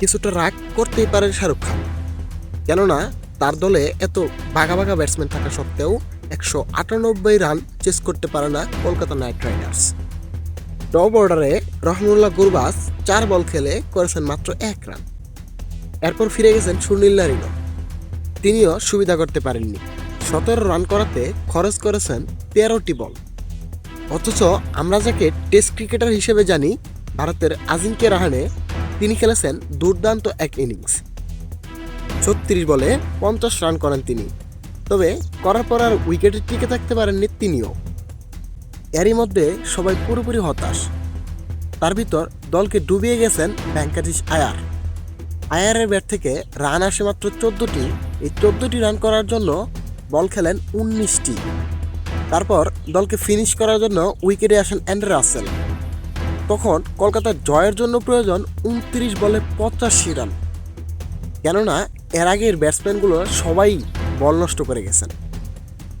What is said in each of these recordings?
কিছুটা রাগ করতেই পারেন শাহরুখ খান। কেননা তার দলে এত বাঘা বাঘা ব্যাটসম্যান থাকা সত্ত্বেও একশো আটানব্বই রান চেস করতে পারে না কলকাতা নাইট রাইডার্স। টপ অর্ডারে রহমুল্লাহ গুরবাস চার বল খেলে করেছেন মাত্র এক রান। এরপর ফিরে গেছেন সুনীল নারিনো তিনিও সুবিধা করতে পারেননি। সতেরো রান করাতে খরচ করেছেন তেরোটি বল। অথচ আমরা যাকে টেস্ট ক্রিকেটার হিসেবে জানি, ভারতের আজিঙ্কে রাহানে তিনি খেলেছেন দুর্দান্ত এক ইনিংস। ছত্রিশ বলে পঞ্চাশ রান করেন তিনি। তবে করার পর আর উইকেটে টিকে থাকতে পারেননি তিনিও। এরই মধ্যে সবাই পুরোপুরি হতাশ। তার ভিতর দলকে ডুবিয়ে গেছেন ভ্যাঙ্কাটিস আয়ার। আয়ারের ব্যাট থেকে রান আসে মাত্র চোদ্দোটি। এই চোদ্দোটি রান করার জন্য বল খেলেন উনিশটি। তারপর দলকে ফিনিশ করার জন্য উইকেটে আসেন অ্যান্ড্রে রাসেল। তখন কলকাতার জয়ের জন্য প্রয়োজন উনত্রিশ বলে পঁচাশি রান। কেননা, এর আগের ব্যাটসম্যানগুলো সবাই বল নষ্ট করে গেছেন।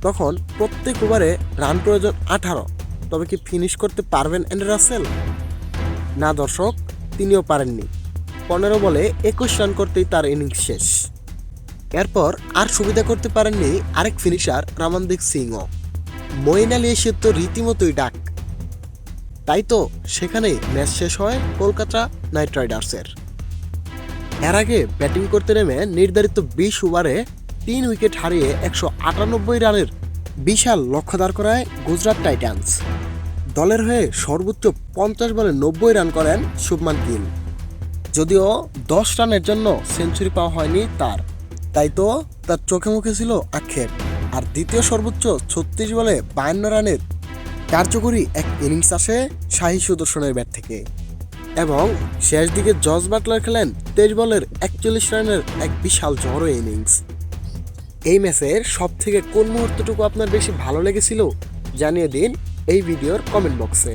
তখন প্রত্যেক ওভারে রান প্রয়োজন আঠারো। তবে কি ফিনিশ করতে পারবেন অ্যান্ড্রে রাসেল? না দর্শক, তিনিও পারেননি। পনেরো বলে একুশ রান করতেই তার ইনিংস শেষ। এরপর আর সুবিধা করতে পারেননি আরেক ফিনিশার রামানদীপ সিংও। মঈন আলী এসে তো রীতিমতোই ডাক। তাই তো সেখানেই ম্যাচ শেষ হয় কলকাতা নাইট রাইডার্সের। এর আগে ব্যাটিং করতে নেমে নির্ধারিত বিশ ওভারে তিন উইকেট হারিয়ে একশো আটানব্বই রানের বিশাল লক্ষ্য দাঁড় করায় গুজরাট টাইটান্স। দলের হয়ে সর্বোচ্চ পঞ্চাশ বলে নব্বই রান করেন শুভমান গিল। যদিও দশ রানের জন্য সেঞ্চুরি পাওয়া হয়নি তার। তাই তো তার চোখে মুখে ছিল আক্ষেপ। আর দ্বিতীয় সর্বোচ্চ ছত্রিশ বলে বায়ান্ন রানের কার্যকরী এক ইনিংস আসে শাহী সুদর্শনের ব্যাট থেকে। এবং শেষ দিকে জজ বাটলার খেলেন তেইশ বলের একচল্লিশ রানের এক বিশাল জড়ো ইনিংস। এই ম্যাচের সব থেকে কোন মুহূর্তটুকু আপনার বেশি ভালো লেগেছিল জানিয়ে দিন এই ভিডিওর কমেন্ট বক্সে।